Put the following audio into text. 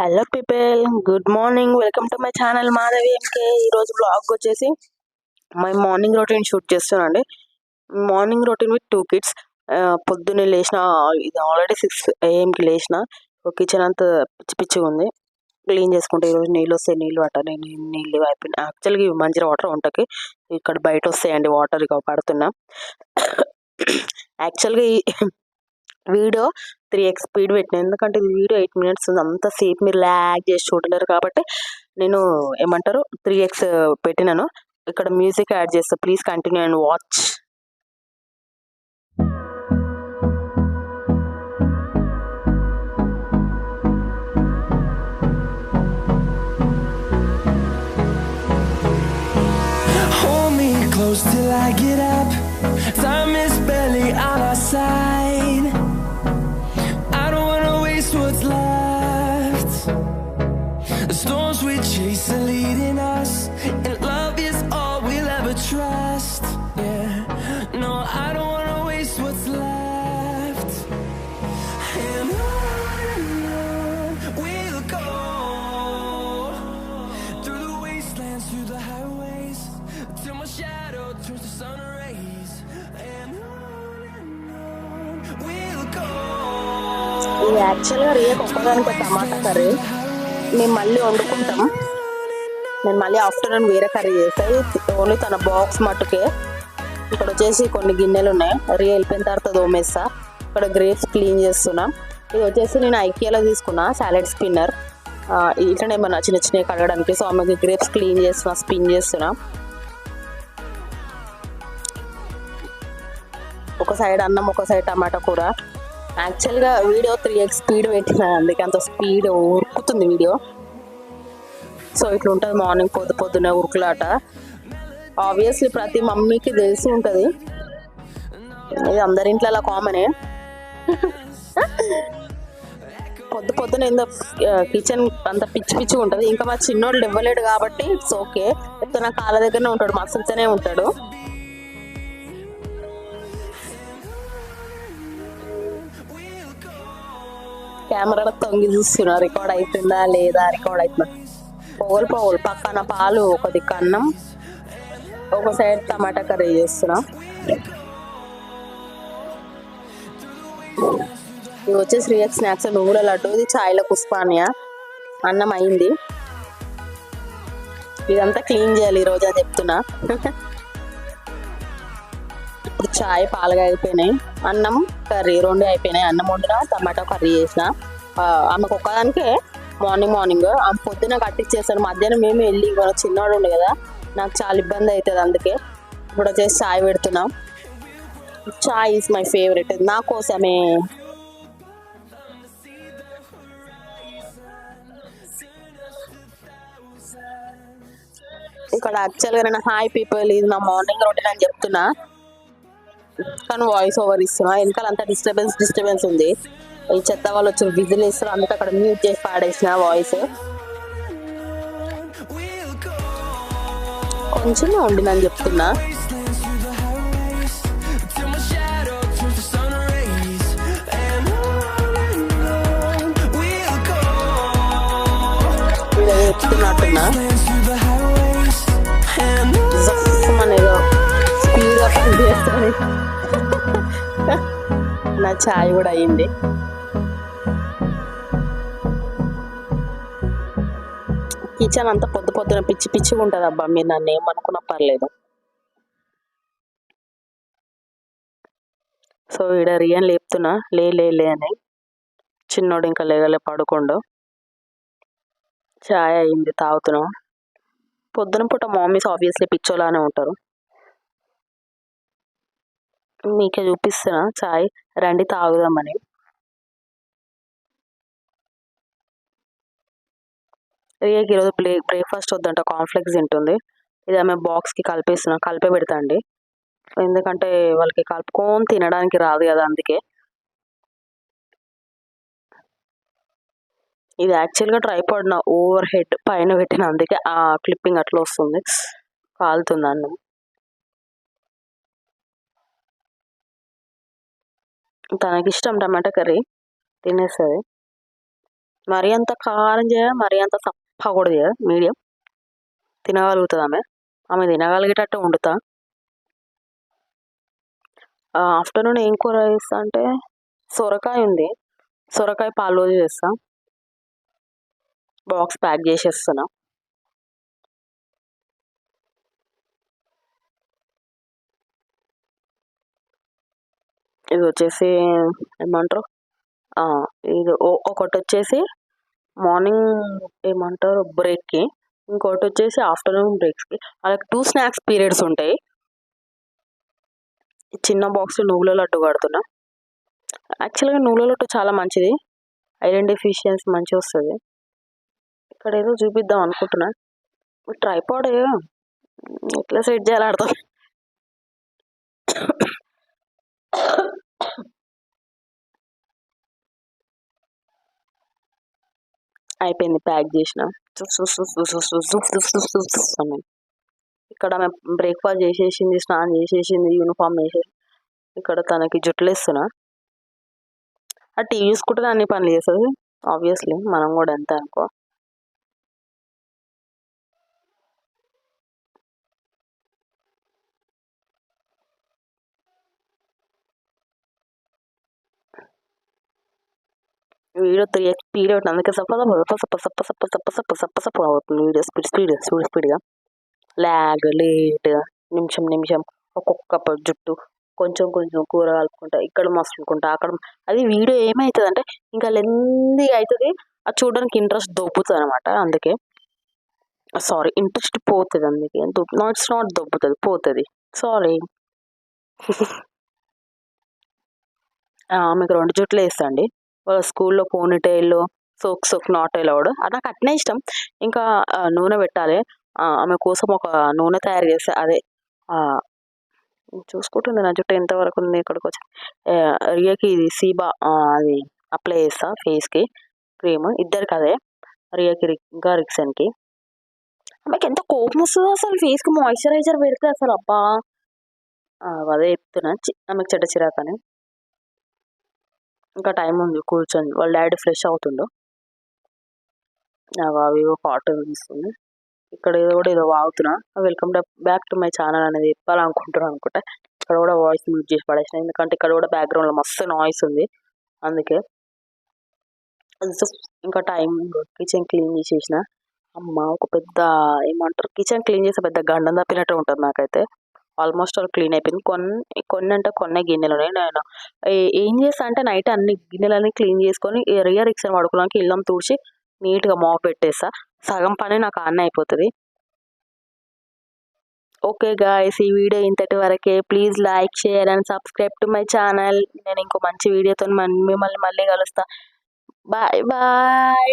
Hello people good morning welcome to my channel Madhavi MK ఈరోజు blog వచ్చేసి my morning routine shoot చేస్తున్నానండి. Morning routine with two kids పొద్దున్నే లేచిన ఇది already six ఏఎంకి లేచిన. Kitchen అంతా పిచ్చి పిచ్చిగా ఉంది. క్లీన్ చేసుకుంటే ఈరోజు నీళ్ళు వస్తాయి. నీళ్ళు అట్ట నేను నీళ్ళు అయిపోయినాయి యాక్చువల్గా ఇవి మంచి వాటర్ వంటకి ఇక్కడ బయట వస్తాయండి. వాటర్ ఇక పడుతున్నా. యాక్చువల్గా ఈ వీడియో త్రీ ఎక్స్ స్పీడ్ పెట్టిన. ఎందుకంటే ఇది వీడియో ఎయిట్ మినిట్స్ ఉంది. అంతసేపు మీరు ల్యాగ్ చేసి చూడలేరు కాబట్టి నేను ఏమంటారు? త్రీ ఎక్స్ పెట్టినాను. ఇక్కడ మ్యూజిక్ యాడ్ చేస్తా. Please continue and watch. Close till I get out. The storms we chase are leading us, and love is all we'll ever trust. Yeah, no, I don't wanna waste what's left. And on we'll go through the wastelands, through the highways, till my shadow turns to sun rays. And on and on we'll go. ये actually ये कंपोजन को टमाटर है మేము మళ్ళీ వండుకుంటాం. నేను మళ్ళీ ఆఫ్టర్నూన్ వేరే కర్రీ చేస్తాయి ఓన్లీ తన బాక్స్ మట్టుకే. ఇక్కడ వచ్చేసి కొన్ని గిన్నెలు ఉన్నాయి. రియా వెళ్ళిపోయిన తర్వాత దోమేస్తా ఇక్కడ గ్రేప్స్ క్లీన్ చేస్తున్నా. ఇది వచ్చేసి నేను ఐకియాలో తీసుకున్నా సాలెడ్ స్పిన్నర్. ఇట్లనే ఏమన్నా చిన్న చిన్నవి కడగడానికి. సో ఆమెకి గ్రేప్స్ క్లీన్ చేస్తున్నా స్పిన్ చేస్తున్నా. ఒక సైడ్ అన్నం ఒక సైడ్ టమాటా కూర. యాక్చువల్గా వీడియో త్రీ ఎక్స్ స్పీడ్ పెట్టిన అందుకే అంత స్పీడ్ ఉరుకుతుంది వీడియో. సో ఇట్లా ఉంటుంది మార్నింగ్ పొద్దు పొద్దునే ఉరుకులాట. ఆబ్వియస్లీ ప్రతి మమ్మీకి తెలిసి ఉంటుంది. ఇది అందరి ఇంట్లో అలా కామనే పొద్దు పొద్దున ఏందో కిచెన్ అంత పిచ్చి పిచ్చిగా ఉంటుంది. ఇంకా మా చిన్నోళ్ళు ఇవ్వలేడు కాబట్టి ఇట్స్ ఓకే లేకపోతే నా కాళ్ళ దగ్గరనే ఉంటాడు మసలుతూనే ఉంటాడు. కెమెరాలో తొంగి చూస్తున్నా. రికార్డ్ అవుతుందా లేదా? రికార్డ్ అవుతుందా పొగలు పొగలు పక్కన పాలు ఒక దిక్కు అన్నం ఒక సైడ్ టమాటా కర్రీ చేస్తున్నా. ఇది వచ్చేసి రియల్ స్నాక్స్ నువ్వుల లడ్డు. ఇది ఛాయ్ల కుస్పానియా అన్నం అయింది. ఇదంతా క్లీన్ చేయాలి ఈరోజు అని చెప్తున్నా. ఇప్పుడు చాయ్ పాలుగా అయిపోయినాయి. అన్నం కర్రీ రెండు అయిపోయినాయి. అన్నం వండిన టమాటో కర్రీ చేసిన. ఆమెకు ఒక్కదానికే మార్నింగ్ మార్నింగ్. ఆమె పొద్దున కట్టించేస్తాను మధ్యాహ్నం మేము వెళ్ళి ఇవాళ చిన్నవాడు ఉండే కదా. నాకు చాలా ఇబ్బంది అవుతుంది అందుకే. ఇప్పుడు వచ్చేసి చాయ్ పెడుతున్నాం. Chai is my favourite. నా కోసమే. ఇక్కడ యాక్చువల్గా నేను హాయ్ పీపుల్ ఇది నా మార్నింగ్ రొటీన్ అని చెప్తున్నా. కానీ వాయిస్ ఓవర్ ఇస్తున్నా. వెనకాల అంతా డిస్టర్బెన్స్ డిస్టర్బెన్స్ ఉంది. ఈ చెత్త వాళ్ళు వచ్చి విజిల్ ఇస్తారు అందుకే అక్కడ మ్యూట్ చేసి పాడేసిన వాయిస్ కొంచెం go ఉండిందని చెప్తున్నా. చెప్తున్నట్టున్నా. Wastelands through ఏదో స్పీడ్గా పని నా ఛాయ్ కూడా అయింది కిచెన్ అంతా పొద్దు పొద్దున పిచ్చి పిచ్చిగా ఉంటుంది అబ్బా మీరు నన్ను ఏమనుకున్నా పర్లేదు. సో ఈడ రియన్ లేపుతున్నా. లే లే లే అని. చిన్నోడు ఇంకా లేగలే పడుకోండు. ఛాయ్ అయింది తాగుతున్నాం. పొద్దున పూట మామీస్ ఆబ్వియస్లీ పిచ్చోలానే ఉంటారు. మీకే చూపిస్తున్నా. చాయ్ రండి తాగుదామని. రియాకి ఈరోజు బ్రే బ్రేక్ఫాస్ట్ వద్దంట. కాన్ఫ్లెక్స్ తింటుంది. ఇది ఆమె బాక్స్కి కలిపేస్తున్నా. కలిపే పెడతా అండి ఎందుకంటే వాళ్ళకి కలుపుకొని తినడానికి రాదు కదా అందుకే. ఇది యాక్చువల్గా ట్రైపాడ్ నా ఓవర్ హెడ్ పైన పెట్టిన అందుకే ఆ క్లిప్పింగ్ అట్లా వస్తుంది. కాలుతుంది అన్నం. తనకి ఇష్టం టమాటా కర్రీ. తినేస్తుంది మరీ అంత కారం చేయ మరీ అంత సప్ప కూడా చేయ మీడియం. తినగలుగుతుంది ఆమె. ఆమె తినగలిగేటట్టు వండుతా. ఆఫ్టర్నూన్ ఏం కూర చేస్తా అంటే సొరకాయ ఉంది. సొరకాయ పాలు చేస్తా. బాక్స్ ప్యాక్ చేసేస్తున్నా. ఇది వచ్చేసి ఏమంటారు? ఇది ఒకటి వచ్చేసి మార్నింగ్ ఏమంటారు? బ్రేక్కి ఇంకోటి వచ్చేసి ఆఫ్టర్నూన్ బ్రేక్స్కి. అలాగే టూ స్నాక్స్ పీరియడ్స్ ఉంటాయి. చిన్న బాక్స్ నువ్వుల లడ్డు కడుతున్నా. యాక్చువల్గా నువ్వుల లడ్డు చాలా మంచిది. ఐరన్ డెఫిషియన్సీ మంచిగా వస్తుంది. ఇక్కడ ఏదో చూపిద్దాం అనుకుంటున్నా. ట్రైపాడ్. ఎట్లా సెట్ చేయాలి అర్థం అయిపోయింది ప్యాక్ చేసిన ఇక్కడ ఆమె బ్రేక్ఫాస్ట్ చేసేసింది స్నానం చేసేసింది యూనిఫామ్ వేసేసి ఇక్కడ తనకి జుట్లు వేస్తున్నా ఆ టీవీ చూసుకుంటే అన్ని పనులు చేస్తుంది ఆబ్వియస్లీ మనం కూడా ఎంత అనుకో వీడియో త్రీ ఎక్స్ స్పీడ్ అవుతుంది అందుకే సప్ప సప్ప సప్ప సప్ప సప్ప సప్ప సప్ప సప్ప సప్ప అవుతుంది వీడియో స్పీడ్ స్పీడ్ స్పీడ్ స్పీడ్గా లాగ్ లేట్ నిమిషం నిమిషం ఒక్కొక్క జుట్టు కొంచెం కొంచెం కూర కలుపుకుంటా ఇక్కడ అనుకుంటా అక్కడ అది వీడియో ఏమవుతుంది అంటే ఇంకా లెందీగా అవుతుంది అది చూడడానికి ఇంట్రెస్ట్ దొబ్బుతుంది అనమాట అందుకే సారీ ఇంట్రెస్ట్ పోతుంది అందుకే నాట్స్ నాట్ దొబ్బుతుంది పోతుంది సారీ ఆమెకు రెండు జుట్లు వేస్తా అండి స్కూల్లో పోనీటైల్ సోక్ సోక్ నాట్ అలౌడ్. అది నాకు అట్నే ఇష్టం. ఇంకా నూనె పెట్టాలి. ఆమె కోసం ఒక నూనె తయారు చేస్తే అదే చూసుకుంటుంది నా జుట్టు ఎంతవరకు ఉంది ఇక్కడికి వచ్చి. రియాకి రియకి ఇది సీబా అది అప్లై చేస్తా ఫేస్కి. క్రీమ్ ఇద్దరికి అదే. రియకి ఇంకా రిక్సన్కి. ఆమెకి ఎంత కోపం వస్తుందో అసలు ఫేస్కి. మాయిశ్చరైజర్ పెడితే అసలు అబ్బా. అదే చెప్తున్నా. చి- ఆమెకు చెడ్డ చిరాకని. ఇంకా టైం ఉంది కూర్చొని. వాళ్ళ డాడీ ఫ్రెష్ అవుతుండు. అవి కాటన్ తీస్తుంది. ఇక్కడ ఏదో కూడా ఏదో వాగుతున్నా. Welcome back to my channel అనేది చెప్పాలనుకుంటున్నాను అనుకుంటా ఇక్కడ కూడా వాయిస్ మ్యూట్ చేసి పడేసిన. ఎందుకంటే ఇక్కడ కూడా బ్యాక్గ్రౌండ్లో మస్తు నాయిస్ ఉంది. అందుకే ఇంకా టైం కిచెన్ క్లీన్ చేసేసిన. అమ్మ ఒక పెద్ద ఏమంటారు? కిచెన్ క్లీన్ చేసే పెద్ద గండం తప్పినట్టు ఉంటుంది నాకైతే. ఆల్మోస్ట్ ఆల్ క్లీన్ అయిపోయింది. కొన్ని కొన్ని అంటే కొన్ని గిన్నెలు ఉన్నాయి. నేను ఏం చేస్తా అంటే నైట్ అన్ని గిన్నెలన్నీ క్లీన్ చేసుకొని రియర్ రిక్సన్ పడుకోవడానికి ఇల్లం తుడిచి నీట్గా మాప్ పెట్టేస్తా. సగం పని నాకు అన్నీ అయిపోతుంది. ఓకే గాయస్ ఈ వీడియో ఇంతటి వరకే. Please like share and subscribe to my channel. నేను ఇంకో మంచి వీడియోతో మిమ్మల్ని మళ్ళీ కలుస్తా. Bye bye.